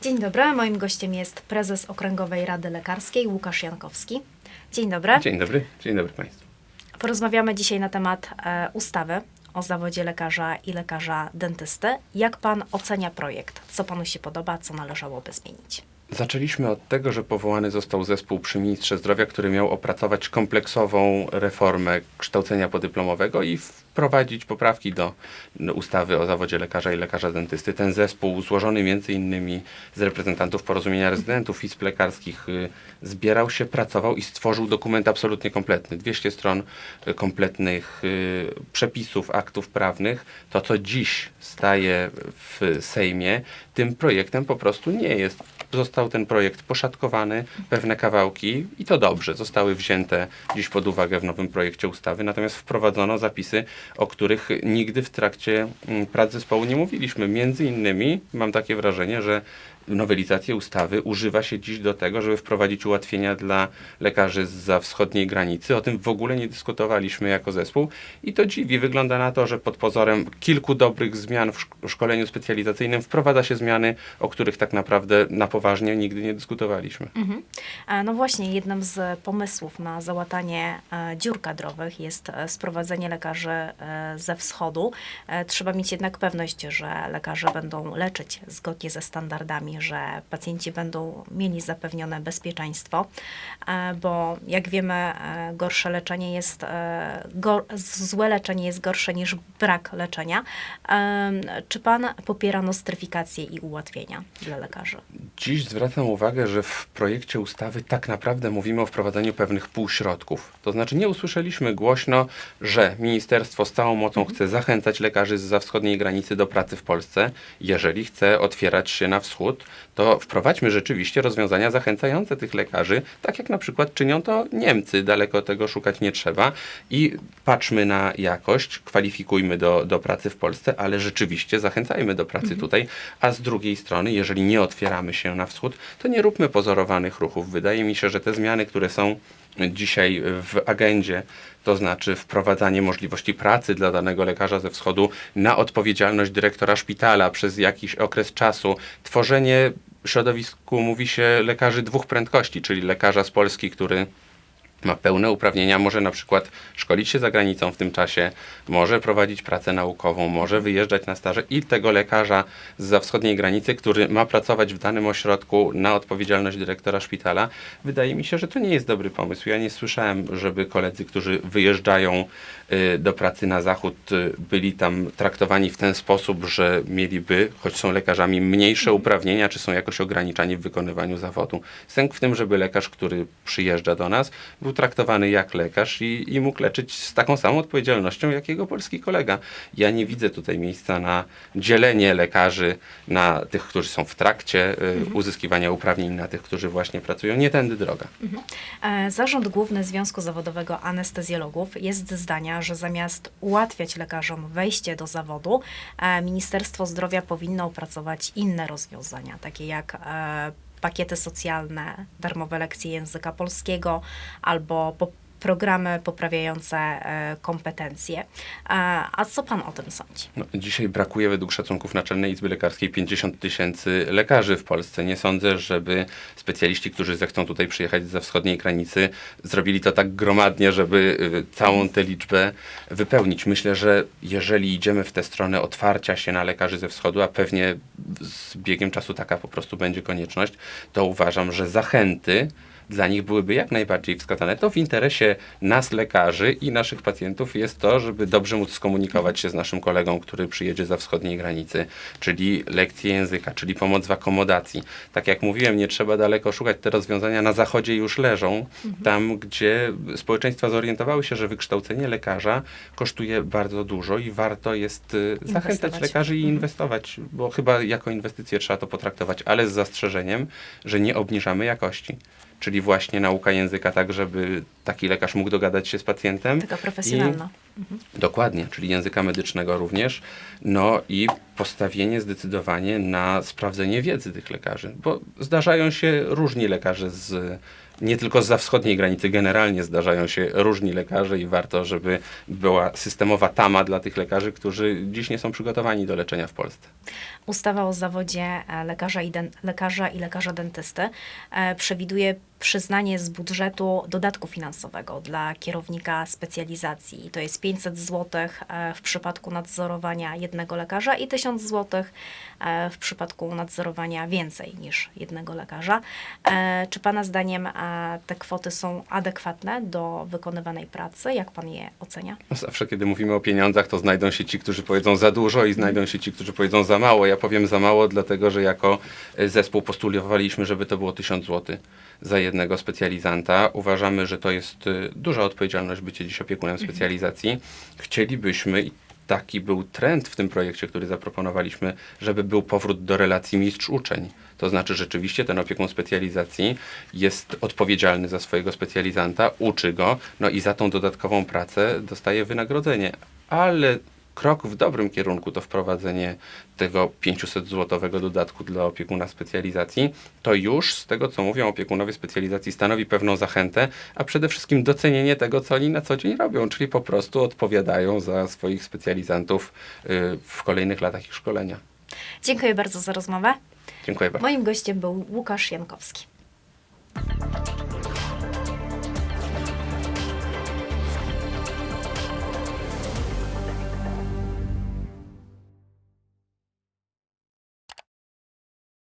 Dzień dobry, moim gościem jest prezes Okręgowej Rady Lekarskiej Łukasz Jankowski. Dzień dobry. Dzień dobry, dzień dobry Państwu. Porozmawiamy dzisiaj na temat e, ustawy o zawodzie lekarza i lekarza dentysty. Jak pan ocenia projekt? Co panu się podoba, co należałoby zmienić? Zaczęliśmy od tego, że powołany został zespół przy ministrze zdrowia, który miał opracować kompleksową reformę kształcenia podyplomowego i wprowadzić poprawki do ustawy o zawodzie lekarza i lekarza dentysty. Ten zespół, złożony innymi z reprezentantów porozumienia rezydentów, izb lekarskich, y, zbierał się, pracował i stworzył dokument absolutnie kompletny. 200 stron y, kompletnych y, przepisów, aktów prawnych. To, co dziś staje w Sejmie, tym projektem po prostu nie jest. Ten projekt poszatkowany, pewne kawałki i to dobrze, zostały wzięte dziś pod uwagę w nowym projekcie ustawy, natomiast wprowadzono zapisy, o których nigdy w trakcie mm, prac zespołu nie mówiliśmy. Między innymi mam takie wrażenie, że nowelizację ustawy używa się dziś do tego, żeby wprowadzić ułatwienia dla lekarzy za wschodniej granicy. O tym w ogóle nie dyskutowaliśmy jako zespół i to dziwi. Wygląda na to, że pod pozorem kilku dobrych zmian w szk- szkoleniu specjalizacyjnym wprowadza się zmiany, o których tak naprawdę na poważnie nigdy nie dyskutowaliśmy. Mhm. No właśnie, jednym z pomysłów na załatanie e, dziur kadrowych jest e, sprowadzenie lekarzy e, ze wschodu. Trzeba mieć jednak pewność, że lekarze będą leczyć zgodnie ze standardami, że pacjenci będą mieli zapewnione bezpieczeństwo, e, bo jak wiemy, e, gorsze leczenie jest, e, złe leczenie jest gorsze niż brak leczenia. Czy pan popiera nostryfikację i ułatwienia dla lekarzy? Dziś zwracam uwagę, że w projekcie ustawy tak naprawdę mówimy o wprowadzeniu pewnych półśrodków. To znaczy nie usłyszeliśmy głośno, że ministerstwo z całą mocą chce zachęcać lekarzy z wschodniej granicy do pracy w Polsce. Jeżeli chce otwierać się na wschód, to wprowadźmy rzeczywiście rozwiązania zachęcające tych lekarzy, tak jak na przykład czynią to Niemcy. Daleko tego szukać nie trzeba. I patrzmy na jakość, kwalifikujmy do, do pracy w Polsce, ale rzeczywiście zachęcajmy do pracy tutaj. A z drugiej strony, jeżeli nie otwieramy się na wschód, to nie róbmy pozorowanych ruchów. Wydaje mi się, że te zmiany, które są dzisiaj w agendzie, to znaczy wprowadzanie możliwości pracy dla danego lekarza ze wschodu na odpowiedzialność dyrektora szpitala przez jakiś okres czasu, tworzenie środowisku mówi się lekarzy dwóch prędkości, czyli lekarza z Polski, który ma pełne uprawnienia, może na przykład szkolić się za granicą w tym czasie, może prowadzić pracę naukową, może wyjeżdżać na staże i tego lekarza z wschodniej granicy, który ma pracować w danym ośrodku na odpowiedzialność dyrektora szpitala. Wydaje mi się, że to nie jest dobry pomysł. Ja nie słyszałem, żeby koledzy, którzy wyjeżdżają y, do pracy na zachód, y, byli tam traktowani w ten sposób, że mieliby, choć są lekarzami, mniejsze uprawnienia, czy są jakoś ograniczani w wykonywaniu zawodu. Sęk w tym, żeby lekarz, który przyjeżdża do nas, był traktowany jak lekarz i, i mógł leczyć z taką samą odpowiedzialnością jak jego polski kolega. Ja nie widzę tutaj miejsca na dzielenie lekarzy na tych, którzy są w trakcie y, uzyskiwania uprawnień, na tych, którzy właśnie pracują. Nie tędy droga. E, Zarząd Główny Związku Zawodowego Anestezjologów jest zdania, że zamiast ułatwiać lekarzom wejście do zawodu, e, Ministerstwo Zdrowia powinno opracować inne rozwiązania, takie jak e, pakiety socjalne, darmowe lekcje języka polskiego albo po programy poprawiające e, kompetencje. E, A co pan o tym sądzi? No, dzisiaj brakuje według szacunków Naczelnej Izby Lekarskiej 50 tysięcy lekarzy w Polsce. Nie sądzę, żeby specjaliści, którzy zechcą tutaj przyjechać ze wschodniej granicy, zrobili to tak gromadnie, żeby y, całą tę liczbę wypełnić. Myślę, że jeżeli idziemy w tę stronę otwarcia się na lekarzy ze wschodu, a pewnie z biegiem czasu taka po prostu będzie konieczność, to uważam, że zachęty dla nich byłyby jak najbardziej wskazane. To w interesie nas, lekarzy i naszych pacjentów jest to, żeby dobrze móc skomunikować się z naszym kolegą, który przyjedzie za wschodniej granicy, czyli lekcje języka, czyli pomoc w akomodacji. Tak jak mówiłem, nie trzeba daleko szukać, te rozwiązania na zachodzie już leżą, tam gdzie społeczeństwa zorientowały się, że wykształcenie lekarza kosztuje bardzo dużo i warto jest y, zachęcać lekarzy i Mhm. inwestować, bo chyba jako inwestycję trzeba to potraktować, ale z zastrzeżeniem, że nie obniżamy jakości. Czyli właśnie nauka języka tak, żeby taki lekarz mógł dogadać się z pacjentem. Taka profesjonalna. Dokładnie, czyli języka medycznego również. No i postawienie zdecydowanie na sprawdzenie wiedzy tych lekarzy, bo zdarzają się różni lekarze z nie tylko z wschodniej granicy, generalnie zdarzają się różni lekarze i warto, żeby była systemowa tama dla tych lekarzy, którzy dziś nie są przygotowani do leczenia w Polsce. Ustawa o zawodzie lekarza i, lekarza i lekarza dentysty e, przewiduje przyznanie z budżetu dodatku finansowego dla kierownika specjalizacji. To jest 500 zł w przypadku nadzorowania jednego lekarza i 1000 zł e, w przypadku nadzorowania więcej niż jednego lekarza. E, Czy Pana zdaniem e, te kwoty są adekwatne do wykonywanej pracy? Jak Pan je ocenia? No Zawsze, kiedy mówimy o pieniądzach, to znajdą się ci, którzy powiedzą za dużo i znajdą się ci, którzy powiedzą za mało. Ja powiem za mało, dlatego że jako e, zespół postulowaliśmy, żeby to było 1000 zł za jednego specjalizanta. Uważamy, że to jest e, duża odpowiedzialność bycie dziś opiekunem specjalizacji. Chcielibyśmy i taki był trend w tym projekcie, który zaproponowaliśmy, żeby był powrót do relacji mistrz-uczeń. To znaczy rzeczywiście ten opiekun specjalizacji jest odpowiedzialny za swojego specjalizanta, uczy go, no i za tą dodatkową pracę dostaje wynagrodzenie. Ale krok w dobrym kierunku to wprowadzenie tego 500-złotowego dodatku dla opiekuna specjalizacji, to już z tego, co mówią opiekunowie specjalizacji, stanowi pewną zachętę, a przede wszystkim docenienie tego, co oni na co dzień robią, czyli po prostu odpowiadają za swoich specjalizantów y, w kolejnych latach ich szkolenia. Dziękuję bardzo za rozmowę. Dziękuję bardzo. Moim gościem był Łukasz Jankowski.